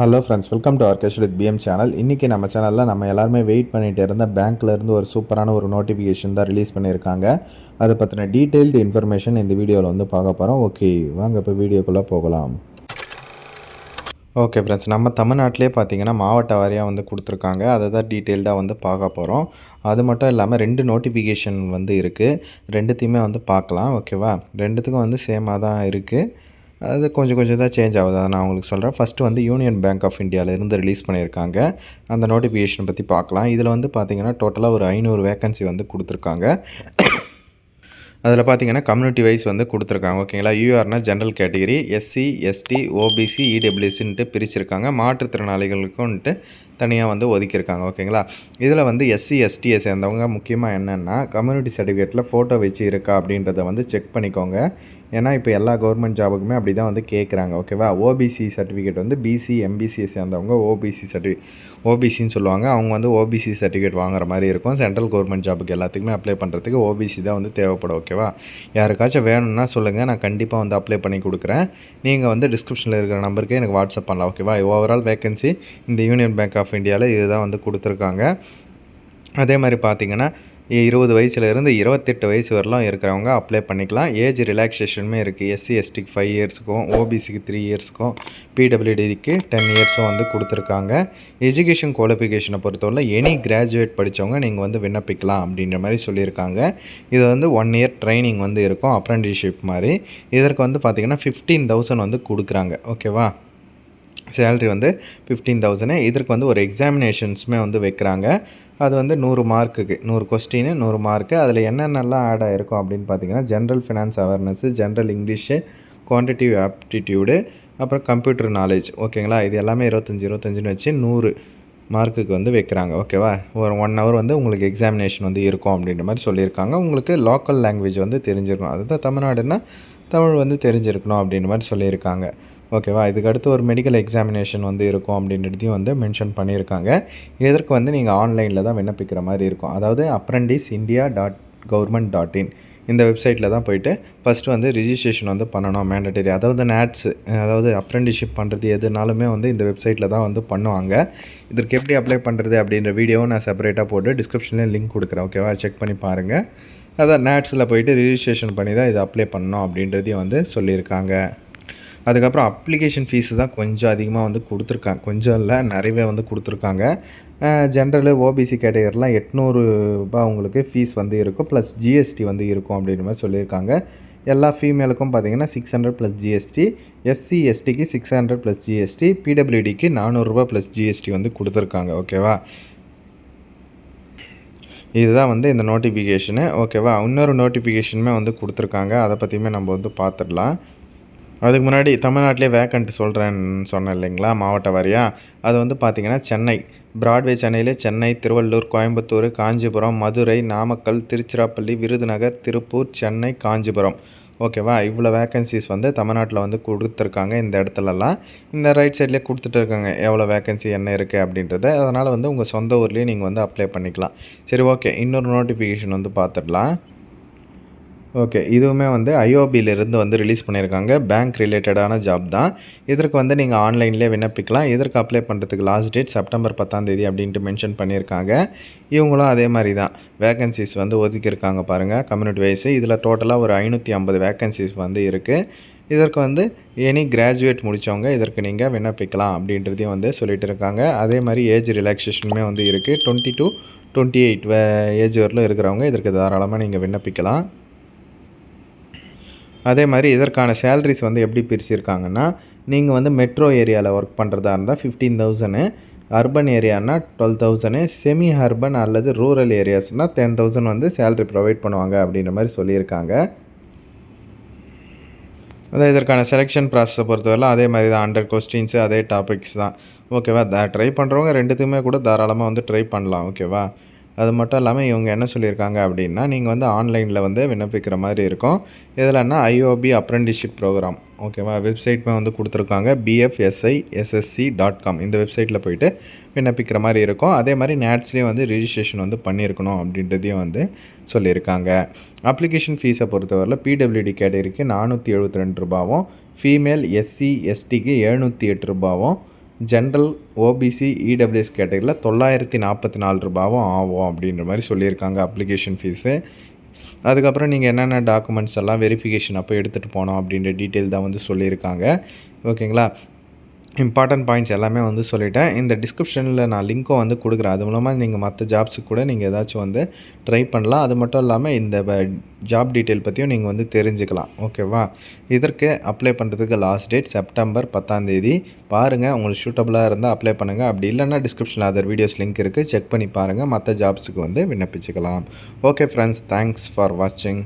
Hello friends welcome to Arkesh with PM channel இன்றைக்கி நம்ம சேனலில் நம்ம எல்லாருமே வெயிட் பண்ணிகிட்டு இருந்த பேங்க்லேருந்து ஒரு சூப்பரான ஒரு நோட்டிஃபிகேஷன் தான் ரிலீஸ் பண்ணியிருக்காங்க. அதை பற்றின டீட்டெயில்டு இன்ஃபர்மேஷன் இந்த வீடியோவில் வந்து பார்க்க போகிறோம் ஓகே வாங்க இப்போ வீடியோக்குள்ளே போகலாம். ஓகே ஃப்ரெண்ட்ஸ் நம்ம தமிழ்நாட்டிலே பார்த்தீங்கன்னா மாவட்ட வாரியாக வந்து கொடுத்துருக்காங்க. அதை தான் டீட்டெயில்டாக வந்து பார்க்க போகிறோம் அது மட்டும் இல்லாமல் ரெண்டு நோட்டிஃபிகேஷன் வந்து இருக்குது ரெண்டுத்தையுமே வந்து பார்க்கலாம். ஓகேவா ரெண்டுத்துக்கும் வந்து சேமாக தான் இருக்குது அது கொஞ்சம் கொஞ்சம் தான் சேஞ்ச் ஆகுது. அதை நான் உங்களுக்கு சொல்கிறேன் ஃபஸ்ட்டு வந்து யூனியன் பேங்க் ஆஃப் இந்தியாவிலேருந்து ரிலீஸ் பண்ணியிருக்காங்க. அந்த நோட்டிஃபிகேஷன் பற்றி பார்க்கலாம். இதில் வந்து பார்த்தீங்கன்னா டோட்டலாக ஒரு ஐநூறு வேக்கன்சி வந்து கொடுத்துருக்காங்க. அதில் பார்த்தீங்கன்னா கம்யூனிட்டி வைஸ் வந்து கொடுத்துருக்காங்க. ஓகேங்களா யூஆர்னா general category SC ST OBC இடபிள்யூசின்ட்டு பிரிச்சிருக்காங்க. மாற்றுத்திறனாளிகளுக்கும்ன்ட்டு தனியாக வந்து ஒதுக்கியிருக்காங்க ஓகேங்களா? இதில் வந்து எஸ்சி எஸ்டியை சேர்ந்தவங்க முக்கியமாக என்னென்னா கம்யூனிட்டி சர்டிஃபிகேட்டில் ஃபோட்டோ வச்சு இருக்கா அப்படின்றத வந்து செக் பண்ணிக்கோங்க. ஏன்னா இப்போ எல்லா கவர்மெண்ட் ஜாபுக்குமே அப்படி தான் வந்து கேட்குறாங்க ஓகேவா? ஓபிசி சர்டிஃபிகேட் வந்து பிசி எம்பிசியை சேர்ந்தவங்க ஓபிசி சர்டி ஓபிசின்னு சொல்லுவாங்க. அவங்க வந்து ஓபிசி சர்டிஃபிகேட் வாங்குற மாதிரி இருக்கும். சென்ட்ரல் கவர்மெண்ட் ஜாபுக்கு எல்லாத்துக்குமே அப்ளை பண்ணுறதுக்கு ஓபிசி தான் வந்து தேவைப்படும் ஓகேவா? யாருக்காச்சும் வேணும்னா சொல்லுங்கள் நான் கண்டிப்பாக வந்து அப்ளை பண்ணி கொடுக்குறேன். நீங்கள் வந்து டிஸ்கிரிப்ஷனில் இருக்கிற நம்பருக்கு எனக்கு வாட்ஸ்அப் பண்ணலாம் ஓகேவா? ஓவரால் வேகன்சி இந்த யூனியன் பேங்க் ஆஃப் ஆஃப் இந்தியாவில் இதுதான் வந்து கொடுத்துருக்காங்க. அதே மாதிரி பார்த்தீங்கன்னா இருபது வயசுலேருந்து இருபத்தெட்டு வயசு வரலாம் இருக்கிறவங்க அப்ளை பண்ணிக்கலாம். ஏஜ் ரிலாக்ஸேஷனுமே இருக்குது எஸ்சி எஸ்டிக்கு ஃபைவ் இயர்ஸுக்கும் ஓபிசிக்கு த்ரீ இயர்ஸுக்கும் பிடபிள்யூடிக்கு டென் இயர்ஸும் வந்து கொடுத்துருக்காங்க. எஜுகேஷன் குவாலிஃபிகேஷனை பொறுத்தவரை எனி கிராஜுவேட் படித்தவங்க நீங்கள் வந்து விண்ணப்பிக்கலாம் அப்படின்ற மாதிரி சொல்லியிருக்காங்க. இது வந்து ஒன் இயர் ட்ரைனிங் வந்து இருக்கும் அப்ரண்டிஷிப் மாதிரி. இதற்கு வந்து பார்த்திங்கன்னா ஃபிஃப்டீன் தௌசண்ட் வந்து கொடுக்குறாங்க. ஓகேவா சேல்ரி வந்து ஃபிஃப்டீன் தௌசண்ட் இதற்கு வந்து ஒரு எக்ஸாமினேஷன்ஸுமே வந்து வைக்கிறாங்க. அது வந்து நூறு மார்க்குக்கு நூறு கொஸ்டின் நூறு மார்க்கு அதில் என்னென்னலாம் ஆட் ஆகிருக்கும் அப்படின்னு பார்த்தீங்கன்னா general finance awareness general English quantitative aptitude அப்புறம் கம்ப்யூட்டர் நாலேஜ் ஓகேங்களா இது எல்லாமே இருபத்தஞ்சி இருபத்தஞ்சின்னு வச்சு நூறு மார்க்குக்கு வந்து வைக்கிறாங்க. ஓகேவா ஒரு ஒன் ஹவர் வந்து உங்களுக்கு எக்ஸாமினேஷன் வந்து இருக்கும் அப்படின்ற மாதிரி சொல்லியிருக்காங்க. உங்களுக்கு லோக்கல் லாங்குவேஜ் வந்து தெரிஞ்சிருக்கணும். அதுதான் தமிழ்நாடுன்னா தமிழ் வந்து தெரிஞ்சிருக்கணும் அப்படின்ற மாதிரி சொல்லியிருக்காங்க. ஓகேவா இதுக்கடுத்து ஒரு மெடிக்கல் எக்ஸாமினேஷன் வந்து இருக்கும் அப்படின்றதையும் வந்து மென்ஷன் பண்ணியிருக்காங்க. இதற்கு வந்து நீங்கள் ஆன்லைனில் தான் விண்ணப்பிக்கிற மாதிரி இருக்கும். அதாவது apprentice India dot government dot in இந்த வெப்சைட்டில் தான் போயிட்டு ஃபஸ்ட்டு வந்து ரிஜிஸ்ட்ரேஷன் வந்து பண்ணணும் மேண்டட்டரி அதாவது நேட்ஸ் அதாவது அப்ரெண்டிஷிப் பண்ணுறது எதுனாலுமே வந்து இந்த வெப்சைட்டில் தான் வந்து பண்ணுவாங்க. இதற்கு எப்படி அப்ளை பண்ணுறது அப்படின்ற வீடியோவும் நான் செப்பரேட்டாக போட்டு டிஸ்கிரிப்ஷன்லேயும் லிங்க் கொடுக்குறேன். ஓகேவா செக் பண்ணி பாருங்கள் அதான் நேட்ஸில் போயிட்டு ரிஜிஸ்ட்ரேஷன் பண்ணி தான் இதை அப்ளை பண்ணணும் அப்படின்றதையும் வந்து சொல்லியிருக்காங்க. அதுக்கப்புறம் அப்ளிகேஷன் ஃபீஸு தான் கொஞ்சம் அதிகமாக வந்து கொடுத்துருக்காங்க. கொஞ்சம் இல்லை நிறையவே வந்து கொடுத்துருக்காங்க. ஜென்ரலு ஓபிசி கேட்டகரிலாம் எட்நூறுபா உங்களுக்கு ஃபீஸ் வந்து இருக்கும். ப்ளஸ் ஜிஎஸ்டி வந்து இருக்கும் அப்படின்ற மாதிரி சொல்லியிருக்காங்க. எல்லா ஃபீமேலுக்கும் பார்த்தீங்கன்னா six hundred plus GST SC எஸ்டிக்கு சிக்ஸ் ஹண்ட்ரட் ப்ளஸ் ஜிஎஸ்டி பிடபிள்யூடிக்கு நானூறுரூபா ப்ளஸ் ஜிஎஸ்டி வந்து கொடுத்துருக்காங்க. ஓகேவா இதுதான் வந்து இந்த நோட்டிஃபிகேஷனு ஓகேவா இன்னொரு நோட்டிஃபிகேஷனுமே வந்து கொடுத்துருக்காங்க. அதை பற்றியுமே நம்ம வந்து பார்த்துடலாம். அதுக்கு முன்னாடி தமிழ்நாட்டிலே வேக்கண்ட் சொல்கிறேன்னு சொன்னேன் இல்லைங்களா மாவட்ட வாரியாக அது வந்து பார்த்திங்கன்னா சென்னை. பிராட்வே சென்னையில் சென்னை திருவள்ளூர் கோயம்புத்தூர் காஞ்சிபுரம் மதுரை நாமக்கல் திருச்சிராப்பள்ளி விருதுநகர் திருப்பூர் சென்னை காஞ்சிபுரம். ஓகேவா? இவ்வளோ வேக்கன்சிஸ் வந்து தமிழ்நாட்டில் வந்து கொடுத்துருக்காங்க இந்த இடத்துலலாம். இந்த ரைட் சைட்லேயே கொடுத்துட்டு இருக்காங்க. எவ்வளோ வேக்கன்சி என்ன இருக்குது அப்படின்றத. அதனால் வந்து உங்கள் சொந்த ஊர்லேயே நீங்கள் வந்து அப்ளை பண்ணிக்கலாம். சரி ஓகே இன்னொரு நோட்டிஃபிகேஷன் வந்து பார்த்துடலாம் ஓகே இதுவுமே வந்து ஐஓபியிலிருந்து வந்து ரிலீஸ் பண்ணியிருக்காங்க. பேங்க் ரிலேட்டடான ஜாப் தான். இதற்கு வந்து நீங்கள் ஆன்லைன்லேயே விண்ணப்பிக்கலாம். இதற்கு அப்ளை பண்ணுறதுக்கு லாஸ்ட் டேட் செப்டம்பர் பத்தாம் தேதி அப்படின்ட்டு மென்ஷன் பண்ணியிருக்காங்க. இவங்களும் அதே மாதிரி தான். வேக்கன்சிஸ் வந்து ஒதுக்கியிருக்காங்க பாருங்கள் கம்யூனிட்டி வைஸு இதில் டோட்டலாக ஒரு ஐநூற்றி ஐம்பது வேகன்சிஸ் வந்து இருக்குது இதற்கு வந்து எனி கிராஜுவேட் முடித்தவங்க இதற்கு நீங்கள் விண்ணப்பிக்கலாம் அப்படின்றதையும் வந்து சொல்லிட்டு இருக்காங்க. அதே மாதிரி ஏஜ் ரிலாக்ஸேஷனுமே வந்து இருக்குது twenty two twenty eight age வரலும் இருக்கிறவங்க இதற்கு தாராளமாக நீங்கள் விண்ணப்பிக்கலாம். அதே மாதிரி இதற்கான சேலரிஸ் வந்து எப்படி பிரிச்சிருக்காங்கன்னா நீங்கள் வந்து மெட்ரோ ஏரியாவில் ஒர்க் பண்ணுறதா இருந்தால் ஃபிஃப்டீன் தௌசண்ட் அர்பன் ஏரியானா டுவெல் தௌசண்ட் செமி அர்பன் அல்லது ரூரல் ஏரியாஸ்னால் டென் தௌசண்ட் வந்து சேலரி ப்ரொவைட் பண்ணுவாங்க அப்படின்ற மாதிரி சொல்லியிருக்காங்க. அதான் இதற்கான செலெக்ஷன் ப்ராசஸை பொறுத்தவரைலாம் அதே மாதிரி தான் ஹண்ட்ரட் கொஸ்டின்ஸு அதே டாபிக்ஸ் தான். ஓகேவா ட்ரை பண்ணுறவங்க ரெண்டுத்துக்குமே கூட தாராளமாக வந்து ட்ரை பண்ணலாம். ஓகேவா அது மட்டும் இல்லாமல் இவங்க என்ன சொல்லியிருக்காங்க அப்படின்னா நீங்கள் வந்து ஆன்லைனில் வந்து விண்ணப்பிக்கிற மாதிரி இருக்கும். இதில்னா ஐஓபி அப்ரெண்டிஷிப் ப்ரோக்ராம் ஓகேவா வெப்சைட்மே வந்து கொடுத்துருக்காங்க. பிஎஃப்எஸ்ஐ எஸ்எஸ்சி டாட் காம் இந்த வெப்சைட்டில் போயிட்டு விண்ணப்பிக்கிற மாதிரி இருக்கும். அதே மாதிரி நேட்ஸ்லேயும் வந்து ரிஜிஸ்ட்ரேஷன் வந்து பண்ணியிருக்கணும் அப்படின்றதையும் வந்து சொல்லியிருக்காங்க. அப்ளிகேஷன் ஃபீஸை பொறுத்தவரையில் பிடபிள்யூடி கேட்டகரிக்கு நானூற்றி எழுபத்தி ரெண்டு ரூபாவும் ஃபீமேல் எஸ்சி எஸ்டிக்கு எழுநூற்றி எட்டு ரூபாவும் ஜென்ரல் ஓபிசி இடபிள்யூஎஸ் கேட்டகரியில் தொள்ளாயிரத்தி நாற்பத்தி நாலு ரூபாவும் ஆகும் அப்படின்ற மாதிரி சொல்லியிருக்காங்க அப்ளிகேஷன் ஃபீஸு அதுக்கப்புறம் நீங்கள் என்னென்ன டாக்குமெண்ட்ஸ் எல்லாம் வெரிஃபிகேஷன் அப்போ எடுத்துகிட்டு போனோம் அப்படின்ற டீட்டெயில் தான் வந்து சொல்லியிருக்காங்க. ஓகேங்களா இம்பார்ட்டன்ட் பாயிண்ட்ஸ் எல்லாமே வந்து சொல்லிட்டேன். இந்த டிஸ்கிரிப்ஷனில் நான் லிங்க்கும் வந்து கொடுக்குறேன். அது மூலமாக நீங்கள் மற்ற ஜாப்ஸுக்கு கூட நீங்கள் ஏதாச்சும் வந்து ட்ரை பண்ணலாம். அது மட்டும் இல்லாமல் இந்த ஜாப் டீட்டெயில் பற்றியும் நீங்கள் வந்து தெரிஞ்சுக்கலாம். ஓகேவா இதற்கு அப்ளை பண்ணுறதுக்கு லாஸ்ட் டேட் செப்டம்பர் பத்தாந்தேதி பாருங்கள் உங்களுக்கு சூட்டபுளாக இருந்தால் அப்ளை பண்ணுங்கள் அப்படி இல்லைன்னா டிஸ்கிரிப்ஷனில் அதர் வீடியோஸ் லிங்க் இருக்குது செக் பண்ணி பாருங்கள் மற்ற ஜாப்ஸுக்கு வந்து விண்ணப்பிச்சுக்கலாம். ஓகே ஃப்ரெண்ட்ஸ் தேங்க்ஸ் ஃபார் வாட்சிங்